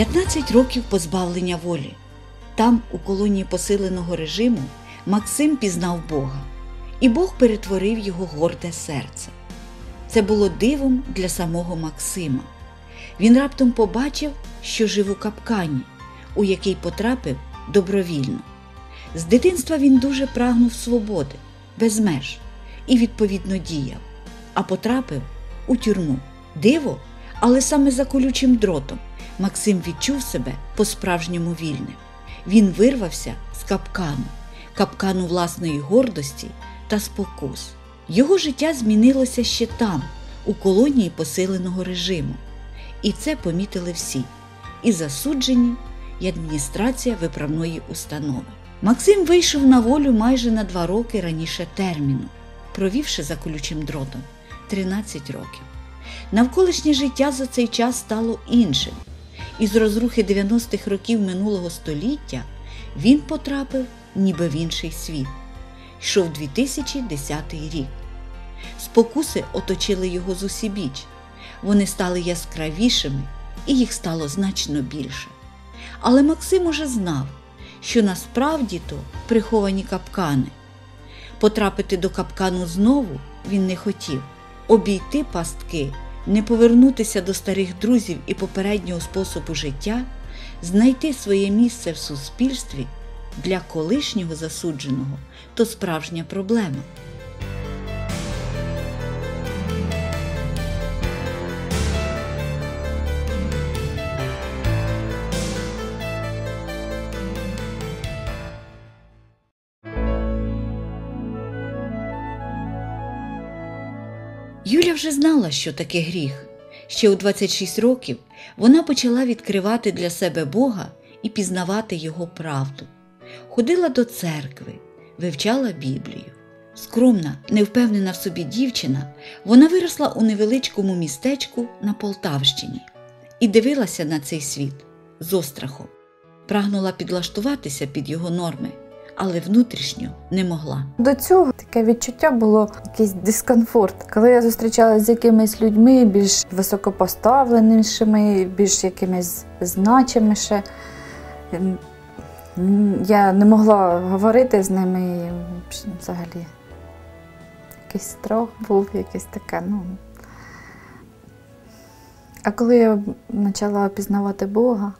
15 років позбавлення волі. Там, у колонії посиленого режиму, Максим пізнав Бога, і Бог перетворив його горде серце. Це було дивом для самого Максима. Він раптом побачив, що жив у капкані, у який потрапив добровільно. З дитинства він дуже прагнув свободи, без меж і відповідно діяв, а потрапив у тюрму. Диво, але саме за колючим дротом Максим відчув себе по-справжньому вільним. Він вирвався з капкану, капкану власної гордості та спокус. Його життя змінилося ще там, у колонії посиленого режиму. І це помітили всі і засуджені, і адміністрація виправної установи. Максим вийшов на волю майже на два роки раніше терміну, провівши за колючим дротом 13 років. Навколишнє життя за цей час стало іншим. Із розрухи 90-х років минулого століття він потрапив ніби в інший світ. Йшов 2010 рік. Спокуси оточили його зусібіч. Вони стали яскравішими, і їх стало значно більше. Але Максим уже знав, що насправді то приховані капкани. Потрапити до капкану знову він не хотів, обійти пастки, не повернутися до старих друзів і попереднього способу життя, знайти своє місце в суспільстві для колишнього засудженого то справжня проблема. Вже знала, що таке гріх. Ще у 26 років вона почала відкривати для себе Бога і пізнавати Його правду. Ходила до церкви, вивчала Біблію. Скромна, невпевнена в собі дівчина, вона виросла у невеличкому містечку на Полтавщині і дивилася на цей світ з острахом. Прагнула підлаштуватися під його норми, але внутрішньо не могла. До цього таке відчуття було якийсь дискомфорт. Коли я зустрічалася з якимись людьми більш високопоставленішими, більш якимись значиміше, м, я не могла говорити з ними і взагалі. Якийсь страх був, якийсь таке. Ну. А коли я почала пізнавати Бога,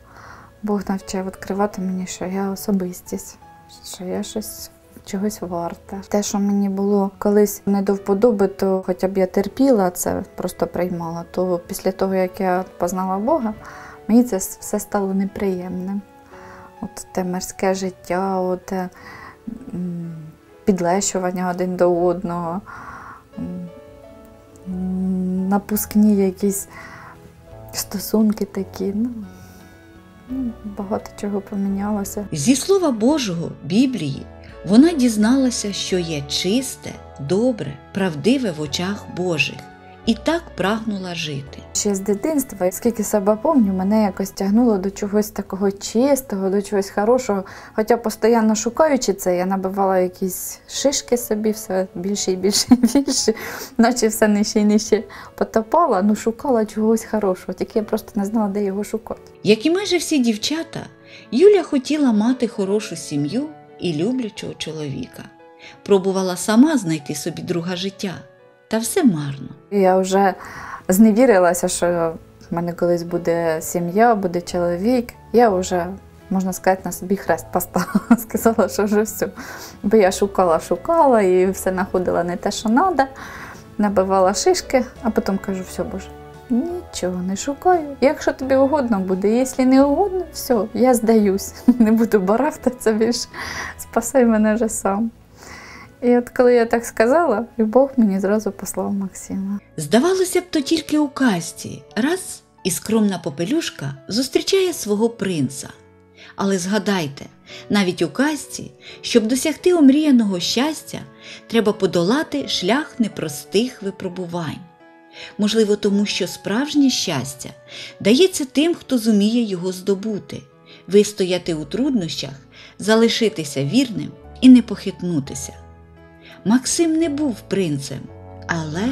Бог навчив відкривати мені, що я особистість, що я щось чогось варта. Те, що мені було колись не до вподоби, то хоча б я терпіла це, просто приймала. То після того, як я познала Бога, мені це все стало неприємним. От те мирське життя, от підлещування один до одного, напускні якісь стосунки такі. Ну, багато чого помінялося. Зі слова Божого Біблії вона дізналася, що є чисте, добре, правдиве в очах Божих, і так прагнула жити. Ще з дитинства, скільки себе пам'ятаю, мене якось тягнуло до чогось такого чистого, до чогось хорошого. Хоча постійно шукаючи це, я набивала якісь шишки собі, все більше і більше і більше, наче все нижче і нижче потопала, ну шукала чогось хорошого, тільки я просто не знала, де його шукати. Як і майже всі дівчата, Юля хотіла мати хорошу сім'ю і люблячого чоловіка. Пробувала сама знайти собі друга життя, та все марно. Я вже зневірилася, що в мене колись буде сім'я, буде чоловік. Я вже, можна сказати, на собі хрест поставила. Сказала, що вже все. Бо я шукала, шукала і все знаходила не те, що треба, набивала шишки, а потім кажу, все, Боже, нічого не шукаю. Якщо тобі угодно буде, якщо не угодно, все, я здаюсь. Не буду барахтатися більше. Спасай мене вже сам. І от коли я так сказала, і Бог мені зразу послав Максима. Здавалося б, то тільки у казці раз і скромна попелюшка зустрічає свого принца. Але згадайте, навіть у казці, щоб досягти омріяного щастя, треба подолати шлях непростих випробувань. Можливо, тому що справжнє щастя дається тим, хто зуміє його здобути, вистояти у труднощах, залишитися вірним і не похитнутися. Максим не був принцем, але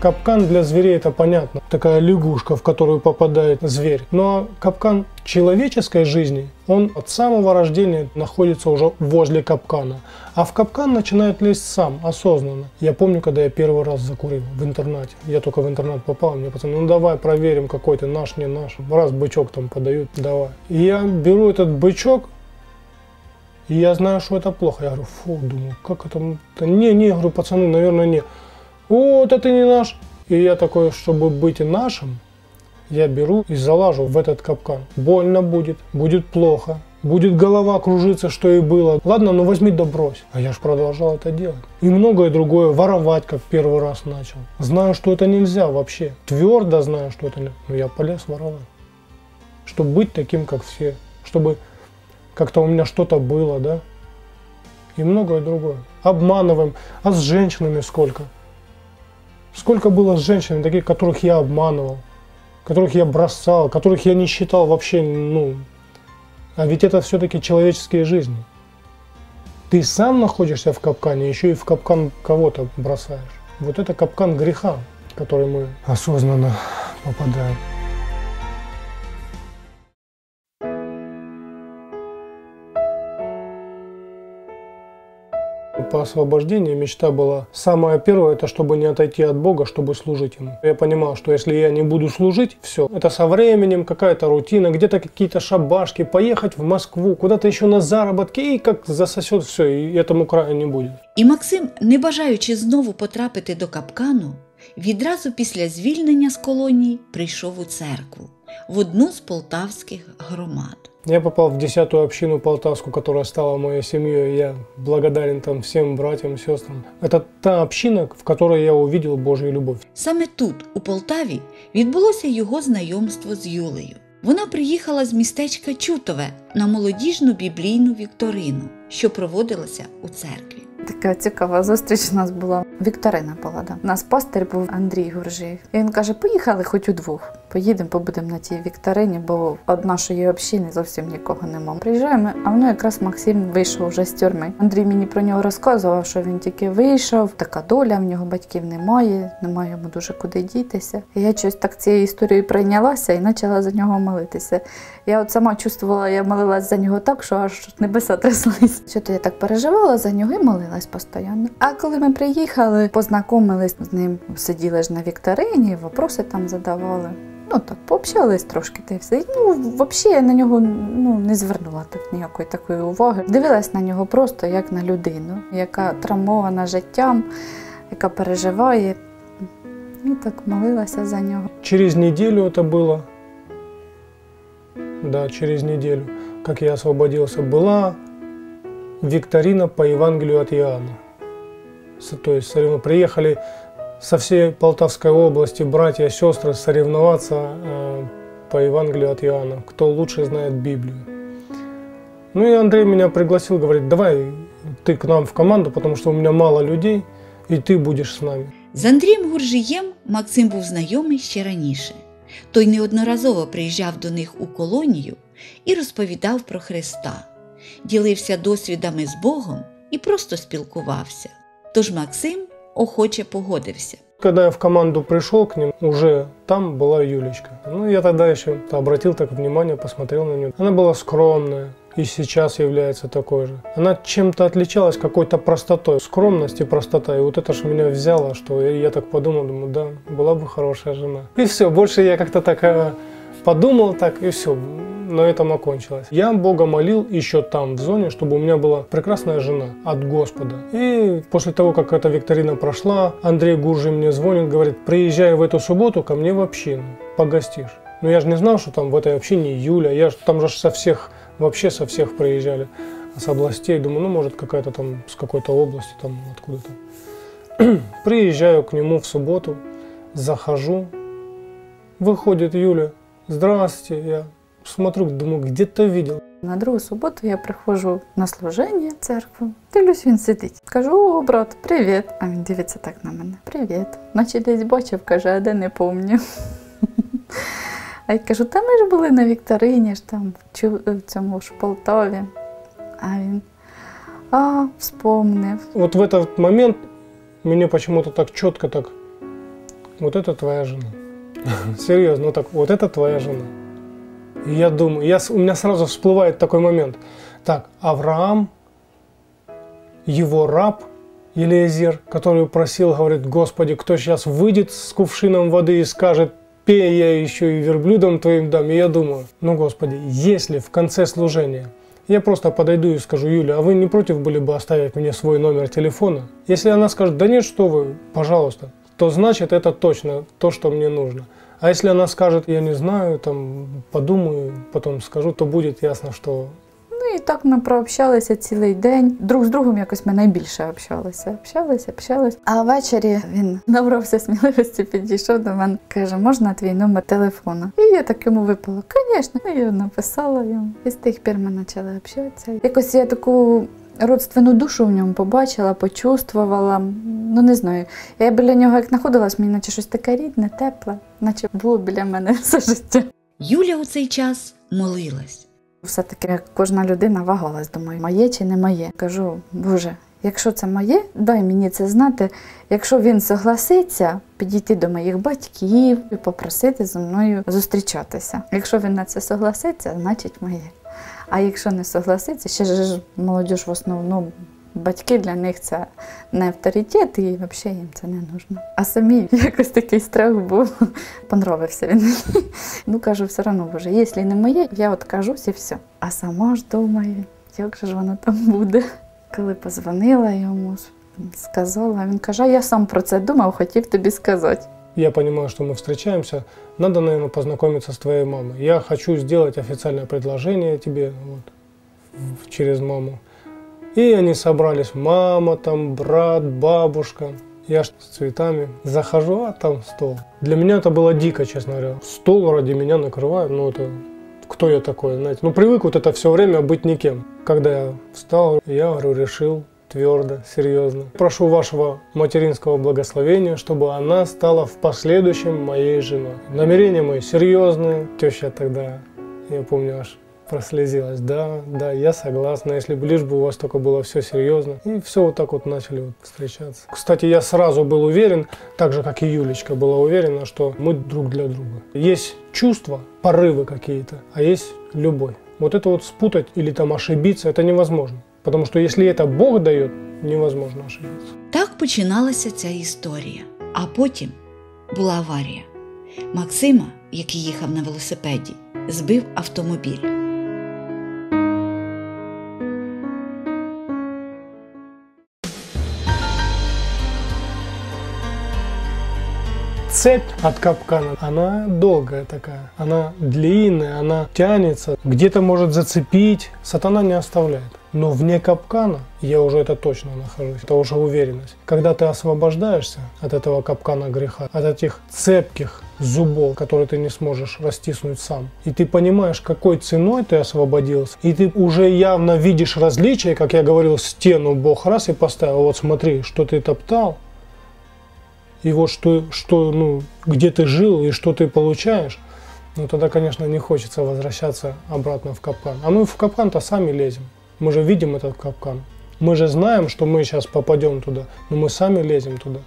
Капкан для зверей это понятно. Такая лягушка, в которую попадает зверь. Но капкан человеческой жизни, он от самого рождения находится уже возле капкана. А в капкан начинает лезть сам, осознанно. Я помню, когда я первый раз закурил в интернате. Я только в интернат попал, мне пацаны, ну давай проверим, какой ты наш, не наш. Раз бычок там подают, давай. И я беру этот бычок, и я знаю, что это плохо. Я говорю, фу, думаю, как это? Не, не, говорю, пацаны, наверное, не. Вот это не наш. И я такой, чтобы быть нашим, я беру и залажу в этот капкан. Больно будет, будет плохо, будет голова кружиться, что и было. Ладно, ну возьми да брось. А я же продолжал это делать. И многое другое, воровать, как первый раз начал. Знаю, что это нельзя вообще. Твердо знаю, что это нельзя. Но я полез воровать. Чтобы быть таким, как все. Чтобы как-то у меня что-то было, да. И многое другое. Обманываем. А с женщинами сколько? Сколько было женщин, таких, которых я обманывал, которых я бросал, которых я не считал вообще, ну... А ведь это все-таки человеческие жизни. Ты сам находишься в капкане, еще и в капкан кого-то бросаешь. Вот это капкан греха, в который мы осознанно попадаем. по освобождению мечта была самая первая, это чтобы не отойти от Бога, чтобы служить Ему. Я понимал, что если я не буду служить, все, это со временем какая-то рутина, где-то какие-то шабашки, поехать в Москву, куда-то еще на заработки, и как засосет все, и этому краю не будет. І Максим, не бажаючи знову потрапити до капкану, відразу після звільнення з колонії прийшов у церкву В одну з полтавських громад. Я попал в десятую общину полтавскую, которая стала моей семьей. Я благодарен там всем братьям, сестрам. Это та община, в которой я увидел Божью любовь. Саме тут, у Полтаві, відбулося його знайомство з Юлею. Вона приїхала з містечка Чутове на молодіжну біблійну вікторину, що проводилася у церкві. Така цікава зустріч у нас була. Вікторина була. У нас пастир був Андрій Гуржиєв. І він каже: Поїхали хоч удвох. Поїдемо, побудемо на тій вікторині, бо од нашої общини зовсім нікого нема. Приїжджаємо, а воно якраз Максим вийшов вже з тюрми. Андрій мені про нього розказував, що він тільки вийшов, така доля, в нього батьків немає, немає йому дуже куди дітися. І я щось так цією історією прийнялася і почала за нього молитися. Я от сама чувствувала, я молилась за нього так, що аж небеса тряслись. Що то я так переживала за нього і молилась постійно. А коли ми приїхали, познайомились з ним, сиділи ж на вікторині, вопроси там задавали. Ну так, пообщались трошки та й все. Ну, взагалі я на нього ну, не звернула так ніякої такої уваги. Дивилась на нього просто як на людину, яка травмована життям, яка переживає. І так молилася за нього. Через неділю це було. Да, через неделю, как я освободился, была викторина по Евангелию от Иоанна. То есть приехали со всей Полтавской области братья и сестры соревноваться э, по Евангелию от Иоанна, кто лучше знает Библию. Ну и Андрей меня пригласил, говорит, давай ты к нам в команду, потому что у меня мало людей, и ты будешь с нами. З Андрієм Гуржиєм Максим був знайомий ще раніше. Той неодноразово приїжджав до них у колонію і розповідав про Христа, ділився досвідами з Богом і просто спілкувався. Тож Максим охоче погодився. Когда я в команду пришел к ним, уже там была Юлечка. Ну, я тогда еще обратил так внимание, посмотрел на нее. Она была скромная, и сейчас является такой же. Она чем-то отличалась какой-то простотой, скромность и простота. И вот это же меня взяло, что я, я так подумал, думаю, да, была бы хорошая жена. И все, больше я как-то так э, подумал так, и все на этом окончилось. Я Бога молил еще там, в зоне, чтобы у меня была прекрасная жена от Господа. И после того, как эта викторина прошла, Андрей Гуржи мне звонит, говорит, приезжай в эту субботу ко мне в общину, погостишь. Но я же не знал, что там в этой общине Юля, я же там же со всех, вообще со всех приезжали, с областей. Думаю, ну может какая-то там с какой-то области, там откуда-то. Приезжаю к нему в субботу, захожу, выходит Юля, здравствуйте, я смотрю, думаю, где-то видел. На другу суботу я приходжу на служення в церкву. Дивлюсь, він сидить. Кажу, о, брат, привіт. А він дивиться так на мене. Привіт. Наче десь бачив, каже, а де не помню. А я кажу, та ми ж були на Вікторині, ж там в цьому ж Полтаві. А він а, вспомнив. Вот в этот момент мне почему-то так четко так вот это твоя жена. Серьезно, ну так, вот это твоя жена. И я думаю, я, у меня сразу всплывает такой момент. Так, Авраам, его раб Елизер, который просил, говорит, Господи, кто сейчас выйдет с кувшином воды и скажет, пей я еще и верблюдом твоим дам. И я думаю, ну, Господи, если в конце служения я просто подойду и скажу, Юля, а вы не против были бы оставить мне свой номер телефона? Если она скажет, да нет, что вы, пожалуйста, то значит это точно то, что мне нужно. А если она скажет, я не знаю, там, подумаю, потом скажу, то будет ясно, что Ну і так ми прообщалися цілий день. Друг з другом якось ми найбільше общалися. Общалися, общалися. А ввечері він набрався сміливості, підійшов до мене, каже, можна твій номер телефона? І я так йому випала, звісно. І я написала йому. І з тих пір ми почали общатися. Якось я таку. Родственну душу в ньому побачила, почувствувала. Ну не знаю. Я біля нього як знаходилась, мені наче щось таке рідне, тепле, наче було біля мене все життя. Юля у цей час молилась. Все-таки кожна людина вагалась, думаю, моє чи не моє. Кажу, Боже, якщо це моє, дай мені це знати. Якщо він согласиться, підійти до моїх батьків і попросити зі мною зустрічатися. Якщо він на це согласиться, значить моє. А якщо не согласиться, ще ж молодь в основному. Батьки для них це не авторитет, і взагалі їм це не нужно. А самі якось такий страх був. Понравився він мені. Ну кажу, все одно, боже, якщо не моє, я откажусь і все. А сама ж думаю, як же ж воно там буде. Коли позвонила йому, сказала, він каже, я сам про це думав, хотів тобі сказати. я понимаю, что мы встречаемся, надо, наверное, познакомиться с твоей мамой. Я хочу сделать официальное предложение тебе вот, через маму. И они собрались, мама, там, брат, бабушка. Я с цветами захожу, а там стол. Для меня это было дико, честно говоря. Стол ради меня накрывают, ну это кто я такой, знаете. Ну привык вот это все время быть никем. Когда я встал, я говорю, решил твердо, серьезно. Прошу вашего материнского благословения, чтобы она стала в последующем моей женой. Намерения мои серьезные. Теща тогда, я помню, аж прослезилась. Да, да, я согласна, если бы лишь бы у вас только было все серьезно. И все вот так вот начали вот встречаться. Кстати, я сразу был уверен, так же, как и Юлечка была уверена, что мы друг для друга. Есть чувства, порывы какие-то, а есть любовь. Вот это вот спутать или там ошибиться, это невозможно. Потому что если это Бог дает, невозможно ошибиться. Так починалася ця історія. А потім була аварія. Максима, який їхав на велосипеді, збив автомобіль. Цепь от капкана, она долгая такая, она длинная, она тянется, где-то может зацепить, сатана не оставляет. Но вне капкана я уже это точно нахожусь, это уже уверенность. Когда ты освобождаешься от этого капкана греха, от этих цепких зубов, которые ты не сможешь растиснуть сам, и ты понимаешь, какой ценой ты освободился, и ты уже явно видишь различия, как я говорил, стену Бог раз и поставил, вот смотри, что ты топтал, и вот что, что, ну, где ты жил и что ты получаешь, ну тогда, конечно, не хочется возвращаться обратно в капкан. А мы в капкан-то сами лезем. Мы же видим этот капкан. Мы же знаем, что мы сейчас попадем туда, но мы сами лезем туда.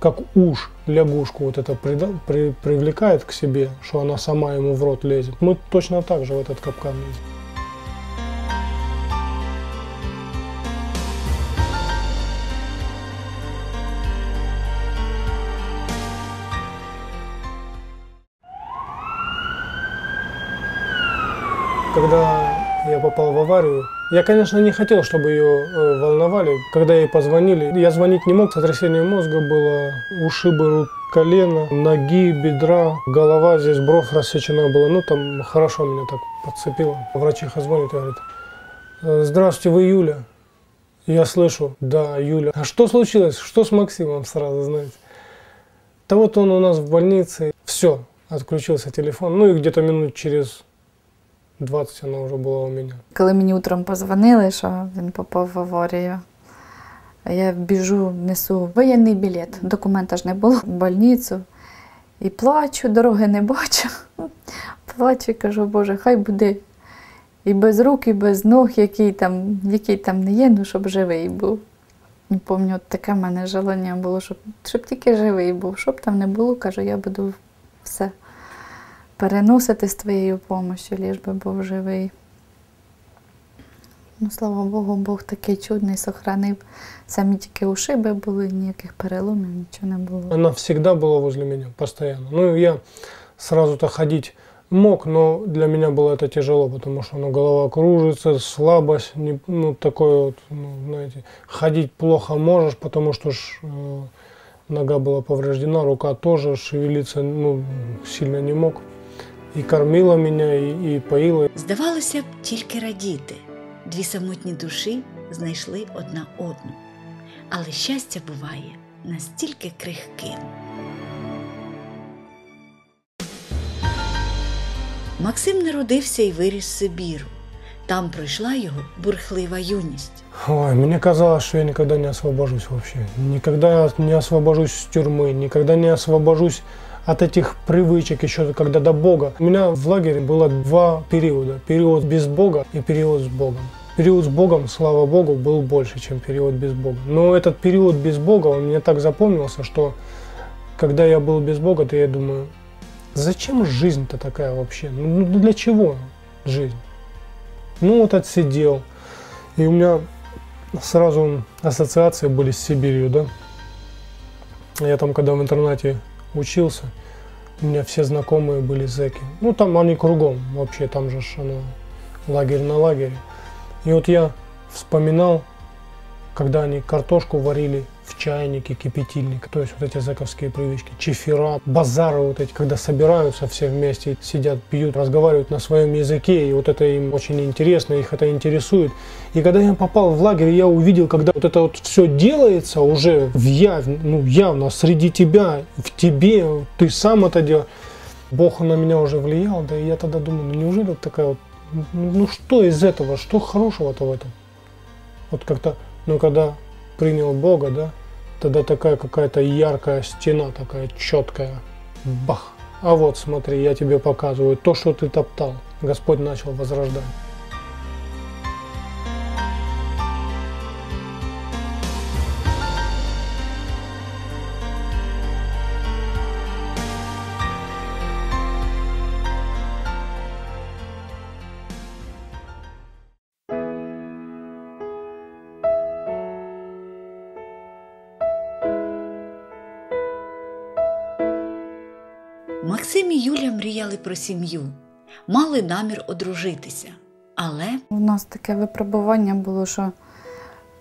Как уж лягушку вот это прида- при- привлекает к себе, что она сама ему в рот лезет. Мы точно так же в этот капкан лезем. Когда попал в аварию, я, конечно, не хотел, чтобы ее э, волновали. Когда ей позвонили, я звонить не мог, сотрясение мозга было, ушибы рук, колена, ноги, бедра, голова, здесь бровь рассечена была. Ну, там хорошо меня так подцепило. Врачиха звонит и говорит, «Э, здравствуйте, вы Юля? Я слышу, да, Юля. А что случилось? Что с Максимом сразу, знаете? Да вот он у нас в больнице. Все, отключился телефон. Ну и где-то минут через 20 она уже была у меня. Коли мені утром позвонили, що він попав в аварію, я біжу, несу воєнний білет, документа ж не було в больницю. І плачу, дороги не бачу. Плачу і кажу, Боже, хай буде і без рук, і без ног, який там, який там не є, ну щоб живий був. Не пам'ятаю, таке в мене желання було, щоб, щоб тільки живий був. Щоб там не було, кажу, я буду все переносити з твоєю допомогою, ліж би був живий. Ну, слава Богу, Бог такий чудний, сохранив. Самі тільки ушиби були, ніяких переломів, нічого не було. Она всегда была возле меня, постоянно. Ну, я сразу-то ходить мог, но для меня было это тяжело, потому что ну, голова кружится, слабость, не, ну, такое вот, ну, знаете, ходить плохо можешь, потому что ж, э, нога была повреждена, рука тоже, шевелиться ну, сильно не мог. И кормила меня, и, и поила. Здавалося б, тільки радіти. Дві самотні душі знайшли одна одну. Але щастя буває настільки крихким. Максим народився і виріс в Сибіру. Там пройшла його бурхлива юність. Ой, мне казалось, что я никогда не освобожусь вообще. Никогда не освобожусь с тюрьмы, никогда не освобожусь от этих привычек еще когда до Бога. У меня в лагере было два периода. Период без Бога и период с Богом. Период с Богом, слава Богу, был больше, чем период без Бога. Но этот период без Бога, он мне так запомнился, что когда я был без Бога, то я думаю, зачем жизнь-то такая вообще? Ну ну для чего жизнь? Ну вот отсидел. И у меня сразу ассоциации были с Сибирью, да. Я там, когда в интернате учился, у меня все знакомые были зэки. Ну, там они кругом вообще, там же оно лагерь на лагере. И вот я вспоминал, когда они картошку варили в чайнике, кипятильник, то есть вот эти зэковские привычки, чефира, базары вот эти, когда собираются все вместе, сидят, пьют, разговаривают на своем языке, и вот это им очень интересно, их это интересует. И когда я попал в лагерь, я увидел, когда вот это вот все делается уже в яв, ну, явно среди тебя, в тебе, ты сам это делаешь. Бог на меня уже влиял, да, и я тогда думаю, ну неужели вот такая вот, ну, ну что из этого, что хорошего-то в этом? Вот как-то, ну когда принял Бога, да, тогда такая какая-то яркая стена, такая четкая, бах. А вот смотри, я тебе показываю то, что ты топтал. Господь начал возрождать. Юля мріяли про сім'ю, мали намір одружитися. Але У нас таке випробування було, що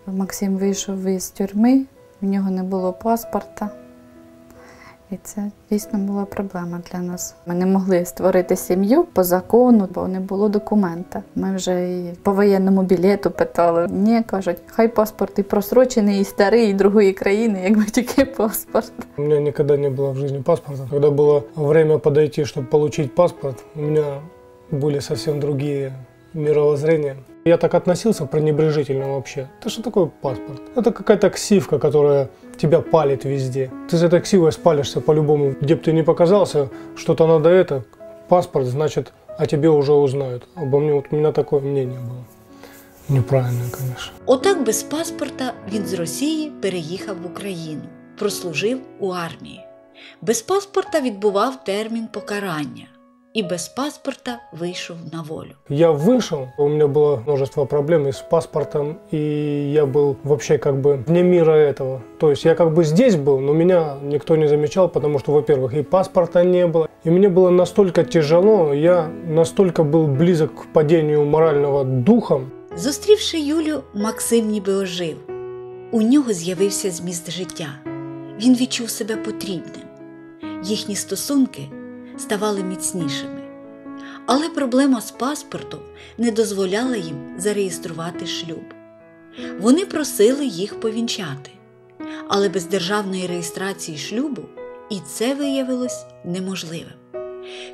Максим вийшов із тюрми, в нього не було паспорта. І це дійсно була проблема для нас. Ми не могли створити сім'ю по закону, бо не було документа. Ми вже і по воєнному білету питали. Ні, кажуть, хай паспорт і просрочений, і старий, і другої країни, якби тільки паспорт. У меня никогда не было в жизни паспорта. Когда было время подойти, чтобы получить паспорт, у меня были совсем другие мировоззрения. Я так относился пренебрежительно вообще. Это что такое паспорт? Это какая-то ксивка, которая тебя палит везде. Ты за этой ксивой спалишься по-любому. Где бы ты ни показался, что-то надо это. Паспорт, значит, о тебе уже узнают. Обо мне, вот у меня такое мнение было. Неправильное, конечно. отак без паспорта він з Росії переїхав в Україну, прослужив у армії. Без паспорта відбував термін покарання і без паспорта вийшов на волю. Я вышел, у меня было множество проблем и с паспортом, и я был вообще как бы вне мира этого. То есть я как бы здесь был, но меня никто не замечал, потому что, во-первых, и паспорта не было. И мне было настолько тяжело, я настолько был близок к падению морального духа, Зустрівши Юлю, Максим ніби ожив. У нього з'явився зміст життя. Він відчув себе потрібним. Їхні стосунки ставали міцнішими. Але проблема з паспортом не дозволяла їм зареєструвати шлюб. Вони просили їх повінчати, але без державної реєстрації шлюбу і це виявилось неможливим.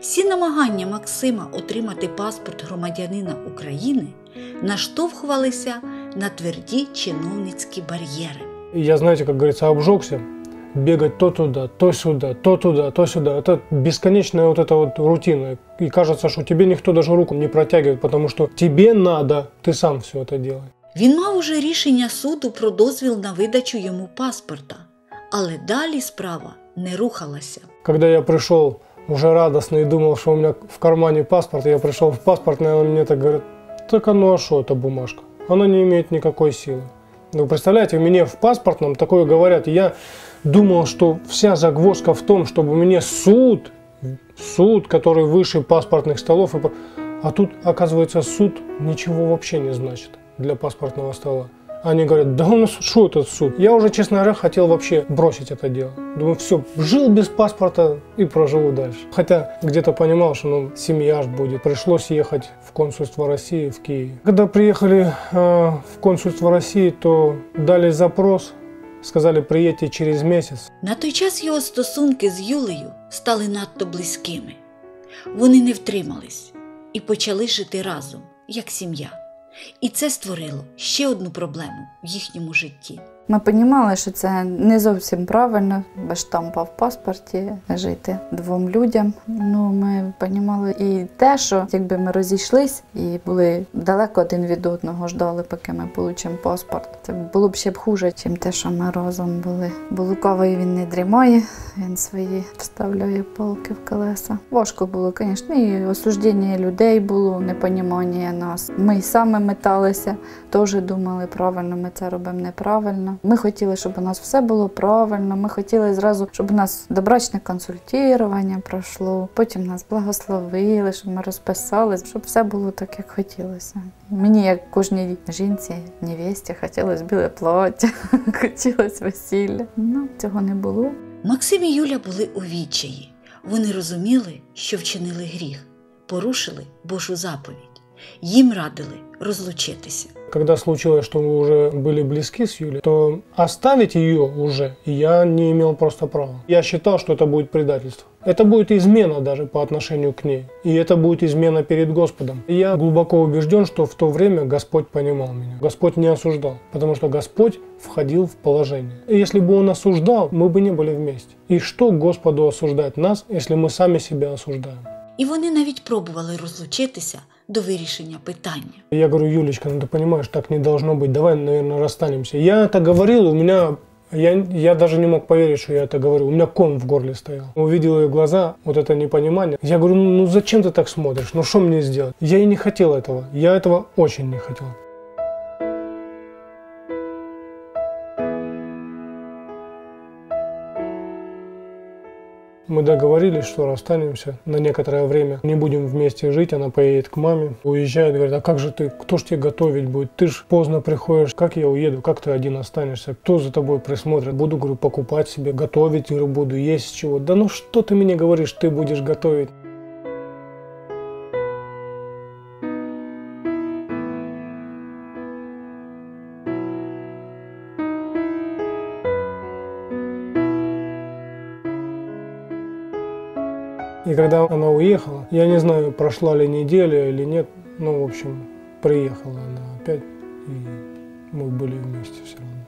Всі намагання Максима отримати паспорт громадянина України наштовхувалися на тверді чиновницькі бар'єри. Я, знаете, как говорится, обжегся. Бегать то туда, то сюда, то туда, то сюда. Это бесконечная вот эта вот рутина. И кажется, что тебе никто даже руку не протягивает, потому что тебе надо, ты сам все это делаешь. Він мав уже рішення суду про дозвіл на видачу йому паспорта, але далі справа не рухалася. Когда я пришел уже радостно и думал, что у меня в кармане паспорт, я пришел в паспортный, он мне так говорит, так а ну а что эта бумажка? Она не имеет никакой силы. Вы представляете, мне в паспортном такое говорят. Я думал, что вся загвоздка в том, чтобы мне суд, суд, который выше паспортных столов, и а тут, оказывается, суд ничего вообще не значит для паспортного стола. Они говорят, да у нас что этот суд? Я уже, честно говоря, хотел вообще бросить это дело. Думаю, все, жил без паспорта и проживу дальше. Хотя где-то понимал, что ну, семья ж будет. Пришлось ехать в консульство России в Киеве. Когда приехали э, в консульство России, то дали запрос, сказали, приїдьте через місяць. На той час його стосунки з Юлею стали надто близькими. Вони не втримались і почали жити разом, як сім'я. І це створило ще одну проблему в їхньому житті. Ми розуміли, що це не зовсім правильно без штампа в паспорті жити двом людям. Ну, ми розуміли і те, що якби ми розійшлись і були далеко один від одного, ждали, поки ми отримаємо паспорт. Це було б ще б хуже, ніж те, що ми разом були. Бо лукавий він не дрімає, він свої вставляє палки в колеса. Важко було, звісно, і осуждення людей було, непонімання нас. Ми й саме металися, теж думали правильно, ми це робимо неправильно. Ми хотіли, щоб у нас все було правильно. Ми хотіли зразу, щоб у нас добрачне консультування пройшло. Потім нас благословили, щоб ми розписали, щоб все було так, як хотілося. Мені, як кожній жінці, невесті, хотілося біле плаття, хотілося весілля. Ну, цього не було. Максим і Юля були у відчаї. Вони розуміли, що вчинили гріх, порушили Божу заповідь. Їм радили розлучитися. Когда случилось, что мы уже были близки с Юлей, то оставить ее уже я не имел просто права. Я считал, что это будет предательство. Это будет измена даже по отношению к ней. И это будет измена перед Господом. И я глубоко убежден, что в то время Господь понимал меня. Господь не осуждал, потому что Господь входил в положение. И если бы Он осуждал, мы бы не были вместе. И что Господу осуждать нас, если мы сами себя осуждаем? І вони навіть пробували розлучитися до вирішення питання. Я говорю, Юлечка, ну ты понимаешь, так не должно быть, давай, наверное, расстанемся. Я это говорил, у меня, я, я даже не мог поверить, что я это говорю, у меня ком в горле стоял. Увидел ее глаза, вот это непонимание. Я говорю, ну, ну зачем ты так смотришь, ну что мне сделать? Я и не хотел этого, я этого очень не хотел. Мы договорились, что расстанемся на некоторое время. Не будем вместе жить, она поедет к маме. Уезжает, говорит, а как же ты, кто ж тебе готовить будет? Ты ж поздно приходишь, как я уеду, как ты один останешься? Кто за тобой присмотрит? Буду, говорю, покупать себе, готовить, говорю, буду есть чего. Да ну что ты мне говоришь, ты будешь готовить? И когда она уехала, я не знаю, прошла ли неделя или нет, ну, в общем, приехала она опять, и мы были вместе все равно.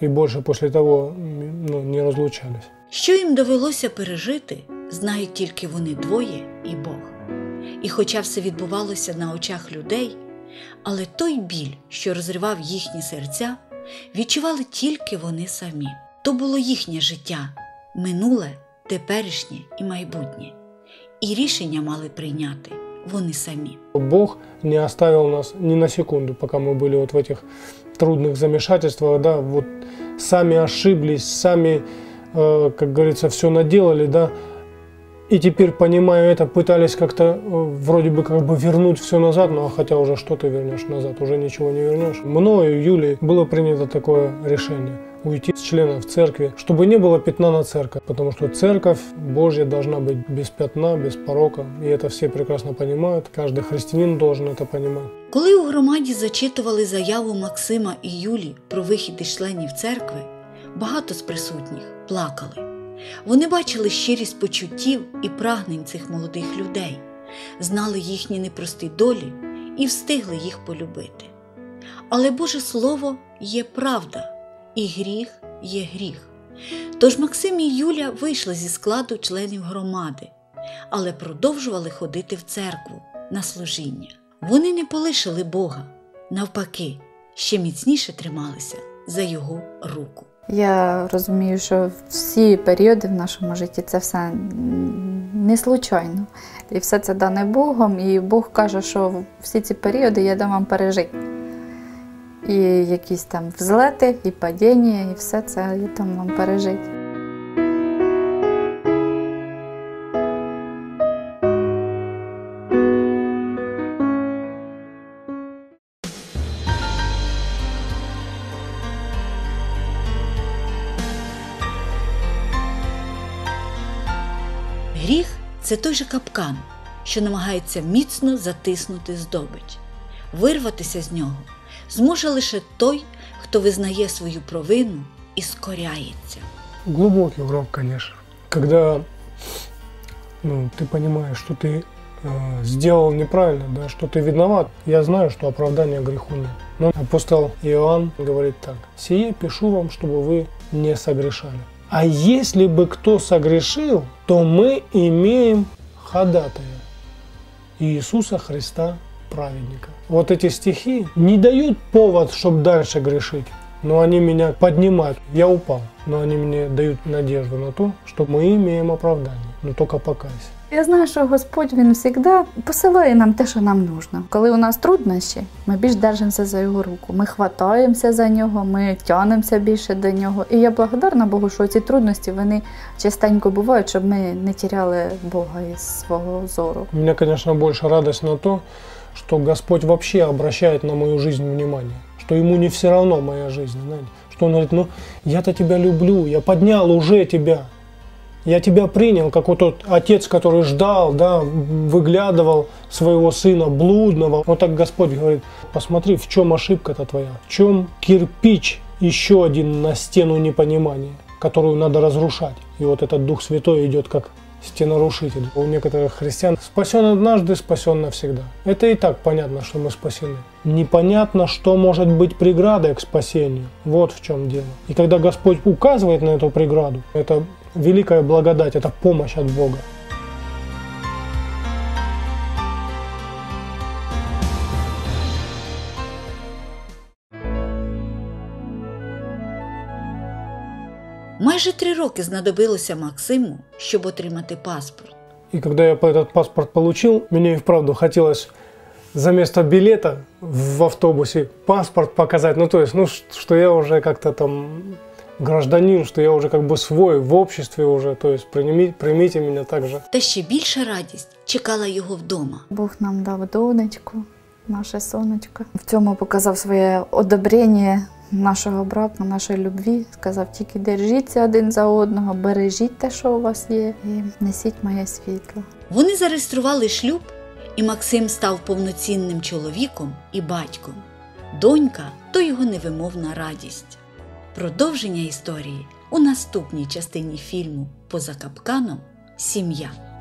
И больше после того ну, не разлучались. Що їм довелося пережити, знають тільки вони двоє і Бог. І хоча все відбувалося на очах людей, але той біль, що розривав їхні серця, відчували тільки вони самі. То було їхнє життя, минуле, теперішнє і майбутнє. І рішення мали прийняти вони самі. Бог не оставил нас ни на секунду, пока мы были вот в этих трудных замешательствах, да, вот сами ошиблись, сами, э, как говорится, все наделали, да, и теперь, понимая это, пытались как-то э, вроде бы как бы вернуть все назад, но хотя уже что ты вернешь назад, уже ничего не вернешь. Мною, Юлей, было принято такое решение уйти с членов церкви, чтобы не было пятна на церковь, потому что церковь Божья должна быть без пятна, без порока, и это все прекрасно понимают, каждый христианин должен это понимать. Коли у громаді зачитували заяву Максима і Юлі про вихід із членів церкви, багато з присутніх плакали. Вони бачили щирість почуттів і прагнень цих молодих людей, знали їхні непрості долі і встигли їх полюбити. Але Боже Слово є правда, і гріх є гріх. Тож Максим і Юля вийшли зі складу членів громади, але продовжували ходити в церкву на служіння. Вони не полишили Бога. Навпаки, ще міцніше трималися за його руку. Я розумію, що всі періоди в нашому житті це все не случайно. І все це дане Богом, і Бог каже, що всі ці періоди я дам вам пережити. І якісь там взлети, і падіння, і все це я дам вам пережити. це той же капкан, що намагається міцно затиснути здобич. Вирватися з нього зможе лише той, хто визнає свою провину і скоряється. Глубокий урок, конечно. Когда ну, ты понимаешь, что ты э, сделал неправильно, да, что ты виноват, я знаю, что оправдания греху нет. Но апостол Иоанн говорит так. «Сие пишу вам, чтобы вы не согрешали». А если бы кто согрешил, то мы имеем ходатая Иисуса Христа праведника. Вот эти стихи не дают повод, чтобы дальше грешить. Но они меня поднимают. Я упал, но они мне дают надежду на то, что мы имеем оправдание. Но только покайся. Я знаю, що Господь він завжди посилає нам те, що нам нужно. Коли у нас труднощі, ми більш держимося за його руку. Ми хватаємося за нього, ми тянемося більше до нього. І я благодарна Богу, що ці трудності вони частенько бувають, щоб ми не тіряли Бога із свого зору. У меня, конечно, больше радость на то, что Господь вообще обращает на мою жизнь внимание. Что Ему не все равно моя жизнь, знаете. Что Он говорит, ну, я-то тебя люблю, я поднял уже тебя. Я тебя принял, как вот тот отец, который ждал, да, выглядывал своего сына блудного. Вот так Господь говорит, посмотри, в чем ошибка-то твоя, в чем кирпич еще один на стену непонимания, которую надо разрушать. И вот этот Дух Святой идет как стенорушитель. У некоторых христиан спасен однажды, спасен навсегда. Это и так понятно, что мы спасены. Непонятно, что может быть преградой к спасению. Вот в чем дело. И когда Господь указывает на эту преграду, это великая благодать, это помощь от Бога. Майже три роки знадобилося Максиму, щоб отримати паспорт. И когда я этот паспорт получил, мне и вправду хотелось за место билета в автобусе паспорт показать. Ну, то есть, ну, что я уже как-то там гражданин, что я уже как бы свой в обществе уже. То есть, примите, примите меня так же. Та ще більша радість чекала його вдома. Бог нам дав донечку, наше сонечко. В цьому показав своє одобрення нашого браку, нашої любві. Сказав, тільки держіться один за одного, бережіть те, що у вас є, і несіть моє світло. Вони зареєстрували шлюб, і Максим став повноцінним чоловіком і батьком. Донька то його невимовна радість. Продовження історії у наступній частині фільму Поза капканом Сім'я.